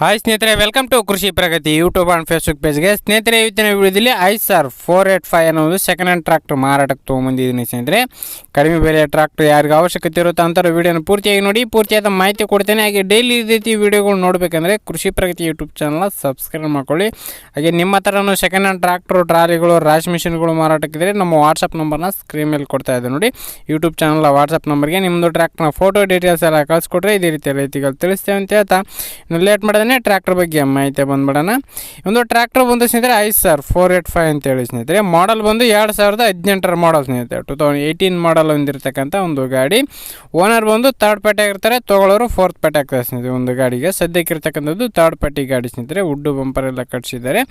Hi ಸ್ನೇಹಿತರೆ welcome to Krishi Pragati YouTube and Facebook ಪೇಜ್ಗೆ ಸ್ನೇಹಿತರೆ ಇವತ್ತಿನ ವಿಡಿಯೋದಲ್ಲಿ I sir four eight five ಅನ್ನೋ ಒಂದು ಸೆಕೆಂಡ್ ಹ್ಯಾಂಡ್ ಟ್ರಾಕ್ಟರ್ ಮಾರಾಟಕ್ಕೆ ತೊಗೊಂಬಂದಿದ್ದೀನಿ ಸ್ನೇಹಿತರೆ. ಕಡಿಮೆ ಬೆಲೆಯ ಟ್ರಾಕ್ಟರ್ ಯಾರಿಗೆ ಅವಶ್ಯಕತೆ ಇರುತ್ತೆ ಅಂತಾರೆ ವಿಡಿಯೋನ ಪೂರ್ತಿಯಾಗಿ ನೋಡಿ, ಪೂರ್ತಿಯಾದ ಮಾಹಿತಿ ಕೊಡ್ತೇನೆ. ಹಾಗೆ ಡೈಲಿ ಈ ರೀತಿ ವೀಡಿಯೋಗಳು ನೋಡಬೇಕಂದ್ರೆ ಕೃಷಿ ಪ್ರಗತಿ ಯೂಟ್ಯೂಬ್ ಚಾನಲ್ನ ಸಬ್ಸ್ಕ್ರೈಬ್ ಮಾಡ್ಕೊಳ್ಳಿ. ಹಾಗೆ ನಿಮ್ಮ ಹತ್ರನೂ ಸೆಕೆಂಡ್ ಹ್ಯಾಂಡ್ ಟ್ರಾಕ್ಟರ್ ಟ್ರಾಲಿಗಳು, ರಾಶ್ ಮಿಷಿನ್ಗಳು ಮಾರಾಟಕ್ಕಿದ್ರೆ ನಮ್ಮ ವಾಟ್ಸಪ್ ನಂಬರ್ನ ಸ್ಕ್ರೀನ್ ಮೇಲೆ ಕೊಡ್ತಾ ಇದ್ದೆ ನೋಡಿ. ಯೂಟ್ಯೂಬ್ ಚಾನಲ್ ವಾಟ್ಸಪ್ ನಂಬರ್ಗೆ ನಿಮ್ಮದು ಟ್ರಾಕ್ಟ್ರ್ನ ಫೋಟೋ ಡೀಟೇಲ್ಸ್ ಎಲ್ಲ ಕಳಿಸ್ಕೊಟ್ರೆ ಇದೇ ರೀತಿ ರೈತಿಗಳು ತಿಳಿಸ್ತೇವೆ ಅಂತ ಹೇಳ್ತಾ. ಇನ್ನು ಲೇಟ್ ಮಾಡಿದ್ರೆ ಟ್ರ್ಯಾಕ್ಟರ್ ಬಗ್ಗೆ ಮಾಹಿತಿ ಬಂದ್ಬಿಡೋಣ. ಒಂದು ಟ್ರ್ಯಾಕ್ಟರ್ ಬಂದು ಸ್ನೇಹಿತರೆ, ಐದು ಸರ್ ಫೋರ್ ಏಟ್ ಫೈವ್ ಅಂತೇಳಿ ಸ್ನೇಹಿತರೆ. ಮಾಡಲ್ ಬಂದು ಎರಡು ಸಾವಿರದ ಹದಿನೆಂಟರ ಮಾಡಲ್ ಸ್ನೇಹಿತರೆ. ಟು ತೌಸಂಡ್ ಏಯ್ಟೀನ್ ಮಾಡಲ್ ಹೊಂದಿರತಕ್ಕಂಥ ಒಂದು ಗಾಡಿ. ಓನರ್ ಬಂದು ಥರ್ಡ್ ಪಾರ್ಟಿ ಆಗಿರ್ತಾರೆ ತೊಗೊಳೋರು ಫೋರ್ತ್ ಪಾರ್ಟಿ ಆಗ್ತಾರೆ ಸ್ನೇಹಿತರೆ ಒಂದು ಗಾಡಿಗೆ. ಸದ್ಯಕ್ಕೆ ಇರ್ತಕ್ಕಂಥದ್ದು ಥರ್ಡ್ ಪಾರ್ಟಿ ಗಾಡಿ ಸ್ನೇಹಿತರೆ. ಉಡ್ಡು ಬಂಪರ್ ಎಲ್ಲ ಕಟ್ಸಿದ್ದಾರೆ.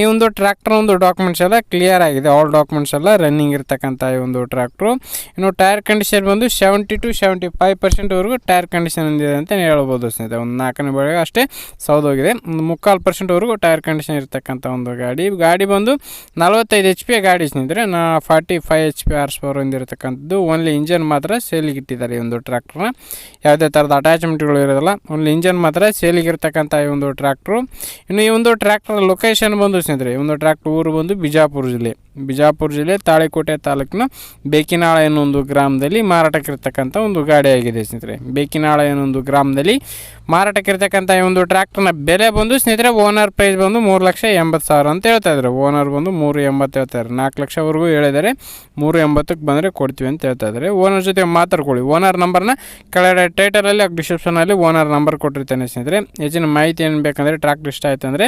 ಈ ಒಂದು ಟ್ರ್ಯಾಕ್ಟರ್ ಒಂದು ಡಾಕ್ಯುಮೆಂಟ್ಸ್ ಎಲ್ಲ ಕ್ಲಿಯರ್ ಆಗಿದೆ. ಆಲ್ ಡಾಕ್ಯುಮೆಂಟ್ಸ್ ಎಲ್ಲ ರನ್ನಿಂಗ್ ಇರ್ತಕ್ಕಂಥ ಒಂದು ಟ್ರ್ಯಾಕ್ಟ್ರು ಇನ್ನು ಟೈರ್ ಕಂಡೀಷನ್ ಬಂದು ಸೆವೆಂಟಿ ಟು ಸೆವೆಂಟಿ ಫೈವ್ ಪರ್ಸೆಂಟ್ವರೆಗೂ ಟೈರ್ ಕಂಡೀಷನ್ ಹೊಂದಿದೆ ಅಂತ ಹೇಳ್ಬೋದು ಸ್ನೇಹಿತರೆ. ಒಂದು ನಾಲ್ಕನೇ ಬೆಳಗ್ಗೆ ಅಷ್ಟೇ. ಸೌದೋಗಿದೆ. ಒಂದು ಮುಕ್ಕಾಲು ಪರ್ಸೆಂಟ್ವರೆಗೂ ಟೈರ್ ಕಂಡೀಷನ್ ಇರತಕ್ಕಂಥ ಒಂದು ಗಾಡಿ. ಗಾಡಿ ಬಂದು ನಲವತ್ತೈದು ಎಚ್ ಪಿ ಗಾಡಿ ಸ್ನೇಹಿತರೆ ನಾ forty five H P horse power ಹೊಂದಿರತಕ್ಕಂಥದ್ದು. Only engine ಮಾತ್ರ ಸೇಲಿಗೆ ಇಟ್ಟಿದ್ದಾರೆ ಈ ಒಂದು ಟ್ರ್ಯಾಕ್ಟ್ರನ್ನ ಯಾವುದೇ ಥರದ ಅಟ್ಯಾಚ್ಮೆಂಟ್ಗಳು ಇರೋದಿಲ್ಲ. ಓನ್ಲಿ ಇಂಜನ್ ಮಾತ್ರ ಸೇಲಿಗೆ ಇರತಕ್ಕಂಥ ಈ ಒಂದು ಟ್ರ್ಯಾಕ್ಟ್ರು ಇನ್ನು ಈ ಒಂದು ಟ್ರ್ಯಾಕ್ಟರ್ ಲೊಕೇಶನ್ ಬಂದು ಸ್ನೇಹಿತರೆ ಈ ಒಂದು ಟ್ರ್ಯಾಕ್ಟರ್ ಊರು ಬಂದು ಬಿಜಾಪುರ ಜಿಲ್ಲೆ ಬಿಜಾಪುರ ಜಿಲ್ಲೆ ತಾಳಿಕೋಟೆ ತಾಲೂಕಿನ ಬೇಕಿನಾಳ ಎನ್ನುವ ಒಂದು ಗ್ರಾಮದಲ್ಲಿ ಮಾರಾಟಕ್ಕಿರ್ತಕ್ಕಂಥ ಒಂದು ಗಾಡಿ ಆಗಿದೆ ಸ್ನೇಹಿತರೆ. ಬೇಕಿನಾಳ ಎನ್ನೊಂದು ಗ್ರಾಮದಲ್ಲಿ ಮಾರಾಟಕ್ಕಿರ್ತಕ್ಕಂಥ ಈ ಒಂದು ಟ್ರ್ಯಾಕ್ಟರ್ನ ಬೆಲೆ ಬಂದು ಸ್ನೇಹಿತರೆ ಓನರ್ ಪ್ರೈಸ್ ಬಂದು ಮೂರು ಲಕ್ಷ ಎಂಬತ್ತು ಸಾವಿರ ಅಂತ ಹೇಳ್ತಾ ಇದ್ದಾರೆ. ಓನರ್ ಬಂದು ಮೂರು ಎಂಬತ್ತು ಹೇಳ್ತಾರೆ ನಾಲ್ಕು ಲಕ್ಷವರೆಗೂ ಹೇಳಿದ್ದಾರೆ. ಮೂರು ಎಂಬತ್ತಕ್ಕೆ ಬಂದರೆ ಕೊಡ್ತೀವಿ ಅಂತ ಹೇಳ್ತಾ ಇದ್ದಾರೆ. ಓನರ್ ಜೊತೆ ಮಾತಾಡ್ಕೊಳ್ಳಿ. ಓನರ್ ನಂಬರ್ನ ಕೆಳಗಡೆ ಟೈಟಲಲ್ಲಿ ಡಿಸ್ಕ್ರಿಪ್ಷನಲ್ಲಿ ಓನರ್ ನಂಬರ್ ಕೊಟ್ಟಿರ್ತೇನೆ ಸ್ನೇಹಿತರೆ. ಹೆಚ್ಚಿನ ಮಾಹಿತಿ ಏನು ಬೇಕಂದರೆ ಟ್ರ್ಯಾಕ್ಟರ್ ಇಷ್ಟ ಆಯ್ತು ಅಂದರೆ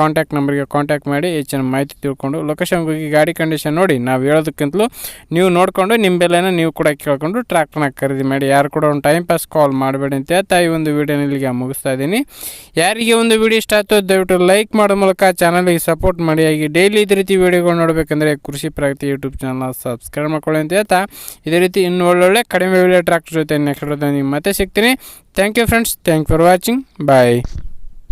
ಕಾಂಟ್ಯಾಕ್ಟ್ ನಂಬರ್ಗೆ ಕಾಂಟ್ಯಾಕ್ಟ್ ಮಾಡಿ ಹೆಚ್ಚಿನ ಮಾಹಿತಿ ತಿಳ್ಕೊಂಡು ಲೊಕೇಶನ್ಗೆ ಹೋಗಿ ಗಾಡಿ ಕಂಡೀಷನ್ ನೋಡಿ ನಾವು ಹೇಳೋದಕ್ಕಿಂತಲೂ ನೀವು ನೋಡಿಕೊಂಡು ನಿಮ್ಮ ಬೆಲೆನ ನೀವು ಕೂಡ ಕೇಳ್ಕೊಂಡು ಟ್ರ್ಯಾಕ್ಟರ್ನ ಖರೀದಿ ಮಾಡಿ. ಯಾರು ಕೂಡ ಒಂದು ಟೈಮ್ ಪಾಸ್ ಕಾಲ್ ಮಾಡಬೇಡಿ ಅಂತ ಹೇಳ್ತಾ ಈ ಒಂದು ವೀಡಿಯೋನ ಇಲ್ಲಿಗೆ ಮುಗಿಸ್ತಾ ಇದ್ದೀನಿ. ಯಾರಿಗೆ ಒಂದು ವಿಡಿಯೋ ಇಷ್ಟ ಆಯ್ತು ದಯವಿಟ್ಟು ಲೈಕ್ ಮಾಡೋ ಮೂಲಕ ಚಾನಲ್ಗೆ ಸಪೋರ್ಟ್ ಮಾಡಿ. ಹಾಗೆ ಡೈಲಿ ಇದೇ ರೀತಿ ವೀಡಿಯೋಗಳು ನೋಡಬೇಕಂದ್ರೆ ಕೃಷಿ ಪ್ರಗತಿ ಯೂಟ್ಯೂಬ್ ಚಾನಲ್ ಸಬ್ಸ್ಕ್ರೈಬ್ ಮಾಡ್ಕೊಳ್ಳಿ ಅಂತ ಹೇಳ್ತಾ ಇದೇ ರೀತಿ ಇನ್ನು ಒಳ್ಳೊಳ್ಳೆ ಕಡಿಮೆ ವಿಡಿಯೋ ಟ್ರ್ಯಾಕ್ಟರ್ ಜೊತೆ ನೆಕ್ಸ್ಟ್ ಮತ್ತೆ ಸಿಗ್ತೀನಿ. Thank you friends thank for watching bye